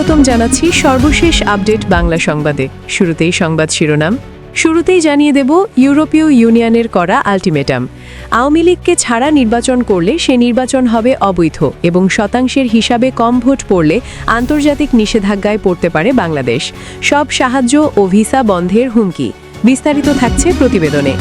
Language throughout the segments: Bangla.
স্বাগতম জানাচ্ছি সর্বশেষ আপডেট বাংলা সংবাদে। শুরুতেই সংবাদ শিরোনাম। শুরুতেই জানিয়ে দেব ইউরোপীয় ইউনিয়নের করা আলটিমেটাম। আওয়ামী লীগকে ছাড়া নির্বাচন করলে সে নির্বাচন হবে অবৈধ এবং শতাংশের হিসাবে কম ভোট পড়লে আন্তর্জাতিক নিষেধাজ্ঞায় পড়তে পারে বাংলাদেশ। সব সাহায্য ও ভিসা বন্ধের হুমকি। বিস্তারিত থাকছে প্রতিবেদনে।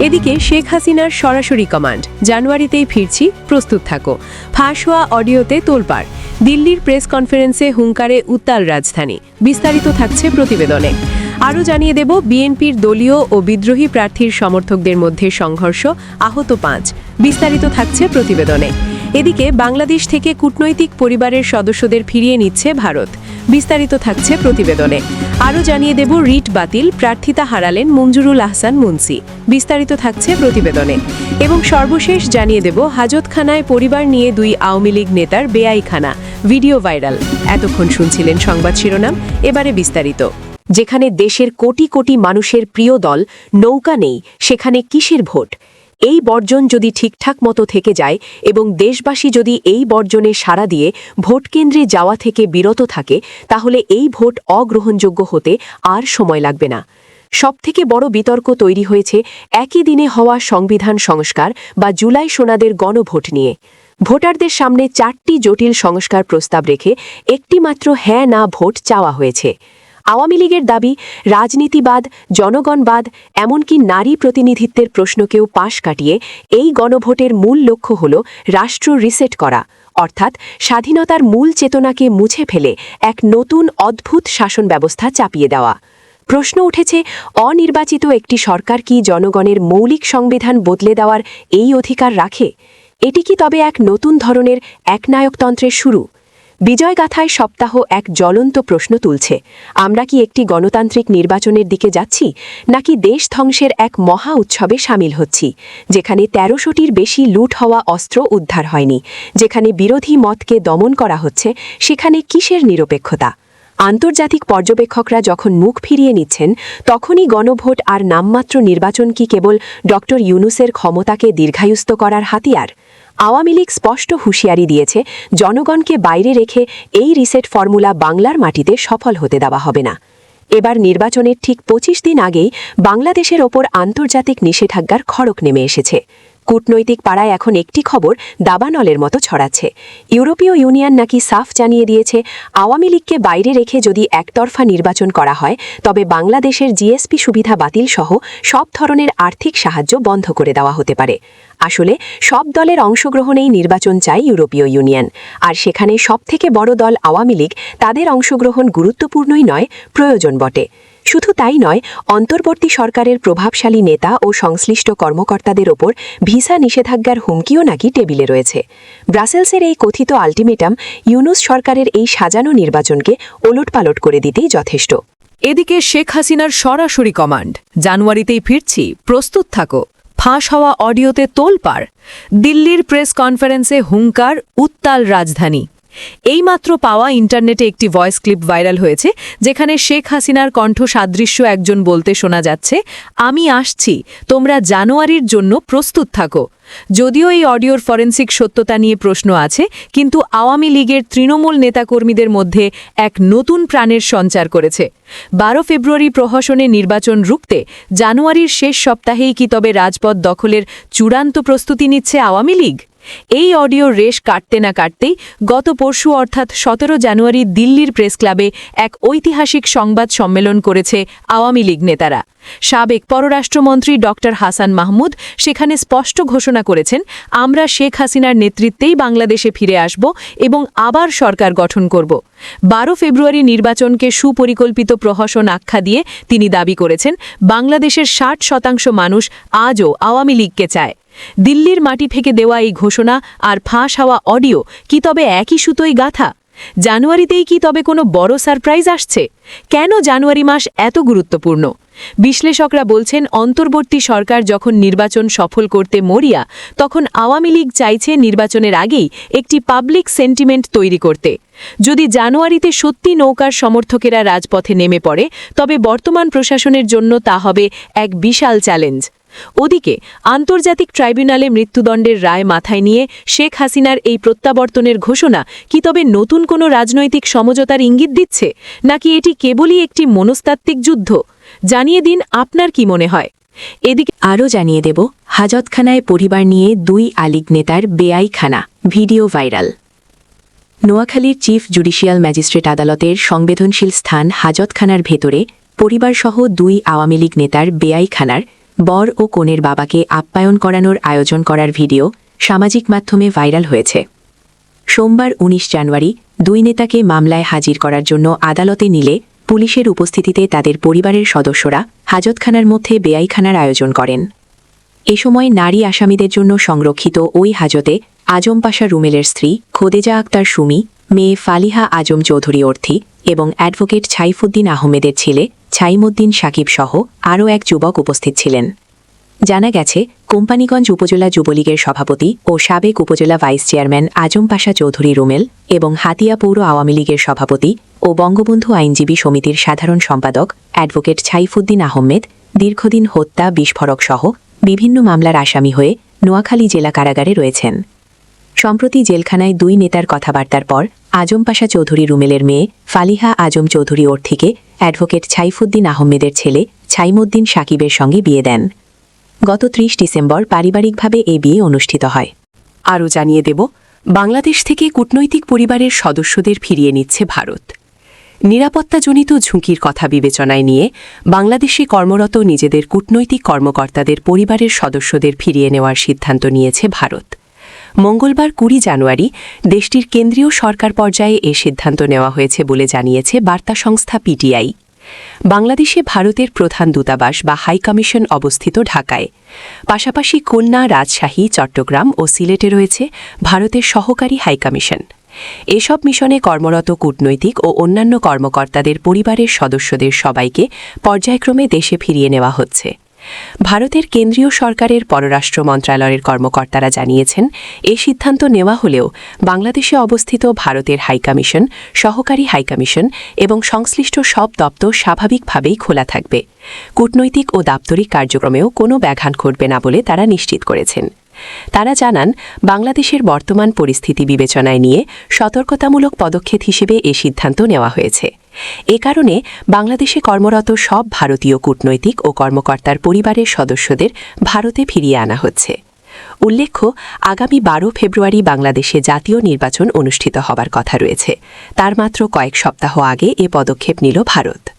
এদিকে শেখ হাসিনার সরাসরি কমান্ড, জানুয়ারিতেই ফিরছি, প্রস্তুত থাকো। ফাঁস হওয়া অডিওতে তোলপাড়, দিল্লির প্রেস কনফারেন্সে হুঙ্কারে উত্তাল রাজধানী, বিস্তারিত থাকছে প্রতিবেদনে। আরও জানিয়ে দেব, বিএনপির দলীয় ও বিদ্রোহী প্রার্থীর সমর্থকদের মধ্যে সংঘর্ষ, আহত পাঁচ, বিস্তারিত থাকছে প্রতিবেদনে। এদিকে বাংলাদেশ থেকে কূটনৈতিক পরিবারের সদস্যদের ফিরিয়ে নিচ্ছে ভারত। বিস্তারিত থাকছে প্রতিবেদনে। আরও জানিয়ে দেব, রিট বাতিল, প্রার্থিতা হারালেন মঞ্জুরুল আহসান মুন্সি। বিস্তারিত থাকছে প্রতিবেদনে। এবং সর্বশেষ জানিয়ে দেব, হাজতখানায় পরিবার নিয়ে দুই আওয়ামী লীগ নেতার বেআইখানা। Video viral. এতক্ষণ শুনছিলেন সংবাদ শিরোনাম, এবারে বিস্তারিত। যেখানে দেশের কোটি কোটি মানুষের প্রিয় দল, নৌকা নেই, সেখানে কিসের ভোট? এই বর্জন যদি ঠিকঠাক মতো থেকে যায় এবং দেশবাসী যদি এই বর্জনে সাড়া দিয়ে ভোট কেন্দ্রে যাওয়া থেকে বিরত থাকে, তাহলে এই ভোট অগ্রহণযোগ্য হতে আর সময় লাগবে না। সবথেকে বড় বিতর্ক তৈরি হয়েছে একই দিনে হওয়া সংবিধান সংস্কার বা জুলাই সোনাদের গণভোট নিয়ে। ভোটারদের সামনে চারটি জটিল সংস্কার প্রস্তাব রেখে একটিমাত্র হ্যাঁ না ভোট চাওয়া হয়েছে। আওয়ামী লীগের দাবি, রাজনীতিবাদ জনগণবাদ এমনকি নারী প্রতিনিধিত্বের প্রশ্নকেও পাশ কাটিয়ে এই গণভোটের মূল লক্ষ্য হল রাষ্ট্র রিসেট করা। অর্থাৎ স্বাধীনতার মূল চেতনাকে মুছে ফেলে এক নতুন অদ্ভুত শাসন ব্যবস্থা চাপিয়ে দেওয়া। প্রশ্ন উঠেছে, অনির্বাচিত একটি সরকার কি জনগণের মৌলিক সংবিধান বদলে দেওয়ার এই অধিকার রাখে? এটি কি তবে এক নতুন ধরনের একনায়কতন্ত্রের শুরু? বিজয়গাথায় সপ্তাহ এক জ্বলন্ত প্রশ্ন তুলছে। আমরা কি একটি গণতান্ত্রিক নির্বাচনের দিকে যাচ্ছি, নাকি দেশ ধ্বংসের এক মহা উৎসবে সামিল হচ্ছি, যেখানে তেরোশোটির বেশি লুট হওয়া অস্ত্র উদ্ধার হয়নি, যেখানে বিরোধী মতকে দমন করা হচ্ছে, সেখানে কিসের নিরপেক্ষতা? আন্তর্জাতিক পর্যবেক্ষকরা যখন মুখ ফিরিয়ে নিচ্ছেন, তখনই গণভোট আর নামমাত্র নির্বাচন কি কেবল ডক্টর ইউনুসের ক্ষমতাকে দীর্ঘায়ুস্ত করার হাতিয়ার? আওয়ামী লীগ স্পষ্ট হুঁশিয়ারি দিয়েছে, জনগণকে বাইরে রেখে এই রিসেট ফর্মুলা বাংলার মাটিতে সফল হতে দেওয়া হবে না। এবার নির্বাচনের ঠিক পঁচিশ দিন আগেই বাংলাদেশের ওপর আন্তর্জাতিক নিষেধাজ্ঞার খড়ক নেমে এসেছে। কূটনৈতিক পাড়ায় এখন একটি খবর দাবানলের মতো ছড়াচ্ছে। ইউরোপীয় ইউনিয়ন নাকি সাফ জানিয়ে দিয়েছে, আওয়ামী লীগকে বাইরে রেখে যদি একতরফা নির্বাচন করা হয়, তবে বাংলাদেশের জিএসপি সুবিধা বাতিল সহ সব ধরনের আর্থিক সাহায্য বন্ধ করে দেওয়া হতে পারে। আসলে, সব দলের অংশগ্রহণেই নির্বাচন চায় ইউরোপীয় ইউনিয়ন। আর সেখানে সবথেকে বড় দল আওয়ামী লীগ, তাদের অংশগ্রহণ গুরুত্বপূর্ণই নয়, প্রয়োজন বটে। শুধু তাই নয়, অন্তর্বর্তী সরকারের প্রভাবশালী নেতা ও সংশ্লিষ্ট কর্মকর্তাদের ওপর ভিসা নিষেধাজ্ঞার হুমকিও নাকি টেবিলে রয়েছে। ব্রাসেলসের এই কথিত আলটিমেটাম ইউনুস সরকারের এই সাজানো নির্বাচনকে ওলটপালট করে দিতেই যথেষ্ট। এদিকে শেখ হাসিনার সরাসরি কমান্ড, জানুয়ারিতেই ফিরছি, প্রস্তুত থাকো। ফাঁস হওয়া অডিওতে তোলপাড়, দিল্লির প্রেস কনফারেন্সে হুঙ্কার, উত্তাল রাজধানী। এইমাত্র পাওয়া ইন্টারনেটে একটি ভয়েস ক্লিপ ভাইরাল হয়েছে, যেখানে শেখ হাসিনার কণ্ঠ সাদৃশ্য একজন বলতে শোনা যাচ্ছে, আমি আসছি, তোমরা জানুয়ারির জন্য প্রস্তুত থাকো। যদিও এই অডিওর ফরেন্সিক সত্যতা নিয়ে প্রশ্ন আছে, কিন্তু আওয়ামী লীগের তৃণমূল নেতাকর্মীদের মধ্যে এক নতুন প্রাণের সঞ্চার করেছে। বারো ফেব্রুয়ারি প্রহসনে নির্বাচন রুখতে জানুয়ারির শেষ সপ্তাহেই কি তবে রাজপথ দখলের চূড়ান্ত প্রস্তুতি নিচ্ছে আওয়ামী লীগ? এই অডিও রেশ কাটতে না কাটতেই গত পরশু অর্থাৎ সতেরো জানুয়ারি দিল্লির প্রেস ক্লাবে এক ঐতিহাসিক সংবাদ সম্মেলন করেছে আওয়ামী লীগ নেতারা। সাবেক পররাষ্ট্রমন্ত্রী ড. হাসান মাহমুদ সেখানে স্পষ্ট ঘোষণা করেছেন, আমরা শেখ হাসিনার নেতৃত্বেই বাংলাদেশে ফিরে আসব এবং আবার সরকার গঠন করব। বারো ফেব্রুয়ারি নির্বাচনকে সুপরিকল্পিত প্রহসন আখ্যা দিয়ে তিনি দাবি করেছেন, বাংলাদেশের ষাট শতাংশ মানুষ আজও আওয়ামী লীগকে চায়। দিল্লির মাটি থেকে দেওয়া এই ঘোষণা আর ফাঁস হওয়া অডিও কি তবে একই সুতোই গাথা? জানুয়ারিতেই কি তবে কোনো বড় সারপ্রাইজ আসছে? কেন জানুয়ারি মাস এত গুরুত্বপূর্ণ? বিশ্লেষকরা বলছেন, অন্তর্বর্তী সরকার যখন নির্বাচন সফল করতে মরিয়া, তখন আওয়ামী লীগ চাইছে নির্বাচনের আগেই একটি পাবলিক সেন্টিমেন্ট তৈরি করতে। যদি জানুয়ারিতে সত্যি নৌকার সমর্থকেরা রাজপথে নেমে পড়ে, তবে বর্তমান প্রশাসনের জন্য তা হবে এক বিশাল চ্যালেঞ্জ। ওদিকে, আন্তর্জাতিক ট্রাইব্যুনালে মৃত্যুদণ্ডের রায় মাথায় নিয়ে শেখ হাসিনার এই প্রত্যাবর্তনের ঘোষণা কি তবে নতুন কোনো রাজনৈতিক সমঝোতার ইঙ্গিত দিচ্ছে? নাকি এটি কেবলই একটি মনস্তাত্ত্বিক যুদ্ধ? জানিয়ে দিন আপনার কি মনে হয়? এদিকে আরও জানিয়ে দেব, হাজতখানায় পরিবার নিয়ে দুই আলিগ নেতার বেআইখানা, ভিডিও ভাইরাল। নোয়াখালীর চিফ জুডিশিয়াল ম্যাজিস্ট্রেট আদালতের সংবেদনশীল স্থান হাজতখানার ভেতরে, পরিবারসহ দুই আওয়ামী লীগ নেতার বেআইখানার বর ও কনের বাবাকে আপ্যায়ন করানোর আয়োজন করার ভিডিও সামাজিক মাধ্যমে ভাইরাল হয়েছে। সোমবার ১৯ জানুয়ারি দুই নেতাকে মামলায় হাজির করার জন্য আদালতে নিলে পুলিশের উপস্থিতিতে তাদের পরিবারের সদস্যরা হাজতখানার মধ্যে বেআইখানার আয়োজন করেন। এ সময় নারী আসামিদের জন্য সংরক্ষিত ওই হাজতে আজম পাশা রুমেলের স্ত্রী খোদেজা আক্তার সুমি, মেয়ে ফালিহা আজম চৌধুরী অর্থী এবং অ্যাডভোকেট ছাইফুদ্দিন আহমেদের ছেলে ছাইমুদ্দিন সাকিব সহ আরও এক যুবক উপস্থিত ছিলেন। জানা গেছে, কোম্পানীগঞ্জ উপজেলা যুবলীগের সভাপতি ও সাবেক উপজেলা ভাইস চেয়ারম্যান আজম পাশা চৌধুরী রুমেল এবং হাতিয়া পৌর আওয়ামী লীগের সভাপতি ও বঙ্গবন্ধু আইনজীবী সমিতির সাধারণ সম্পাদক অ্যাডভোকেট ছাইফুদ্দিন আহমেদ, দীর্ঘদিন হত্যা, বিস্ফোরক সহ বিভিন্ন মামলার আসামি হয়ে নোয়াখালী জেলা কারাগারে রয়েছেন। সম্প্রতি জেলখানায় দুই নেতার কথাবার্তার পর আজম পাশা চৌধুরী রুমেলের মেয়ে ফালিহা আজম চৌধুরী অর্থীকে অ্যাডভোকেট ছাইফুদ্দিন আহমেদের ছেলে ছাইমুদ্দিন সাকিবের সঙ্গে বিয়ে দেন। গত ত্রিশ ডিসেম্বর পারিবারিকভাবে এ বিয়ে অনুষ্ঠিত হয়। আরও জানিয়ে দেব, বাংলাদেশ থেকে কূটনৈতিক পরিবারের সদস্যদের ফিরিয়ে নিচ্ছে ভারত। নিরাপত্তাজনিত ঝুঁকির কথা বিবেচনায় নিয়ে বাংলাদেশে কর্মরত নিজেদের কূটনৈতিক কর্মকর্তাদের পরিবারের সদস্যদের ফিরিয়ে নেওয়ার সিদ্ধান্ত নিয়েছে ভারত। মঙ্গলবার কুড়ি জানুয়ারি দেশটির কেন্দ্রীয় সরকার পর্যায়ে এ সিদ্ধান্ত নেওয়া হয়েছে বলে জানিয়েছে বার্তা সংস্থা পিটিআই। বাংলাদেশে ভারতের প্রধান দূতাবাস বা হাইকমিশন অবস্থিত ঢাকায়। পাশাপাশি খুলনা, রাজশাহী, চট্টগ্রাম ও সিলেটে রয়েছে ভারতের সহকারী হাইকমিশন এসব মিশনে কর্মরত কূটনৈতিক ও অন্যান্য কর্মকর্তাদের পরিবারের সদস্যদের সবাইকে পর্যায়ক্রমে দেশে ফিরিয়ে নেওয়া হচ্ছে। ভারতের কেন্দ্রীয় সরকারের পররাষ্ট্র মন্ত্রণালয়ের কর্মকর্তারা জানিয়েছেন, এ সিদ্ধান্ত নেওয়া হলেও বাংলাদেশে অবস্থিত ভারতের হাইকমিশন সহকারী হাইকমিশন এবং সংশ্লিষ্ট সব দপ্তর স্বাভাবিকভাবেই খোলা থাকবে। কূটনৈতিক ও দাপ্তরিক কার্যক্রমেও কোনো ব্যাঘাত ঘটবে না বলে তারা নিশ্চিত করেছেন। তারা জানান, বাংলাদেশের বর্তমান পরিস্থিতি বিবেচনায় নিয়ে সতর্কতামূলক পদক্ষেপ হিসেবে এ সিদ্ধান্ত নেওয়া হয়েছে। এ কারণে বাংলাদেশে কর্মরত সব ভারতীয় কূটনৈতিক ও কর্মকর্তার পরিবারের সদস্যদের ভারতে ফিরিয়ে আনা হচ্ছে। উল্লেখ্য, আগামী বারো ফেব্রুয়ারি বাংলাদেশে জাতীয় নির্বাচন অনুষ্ঠিত হবার কথা রয়েছে। তার মাত্র কয়েক সপ্তাহ আগে এ পদক্ষেপ নিল ভারত।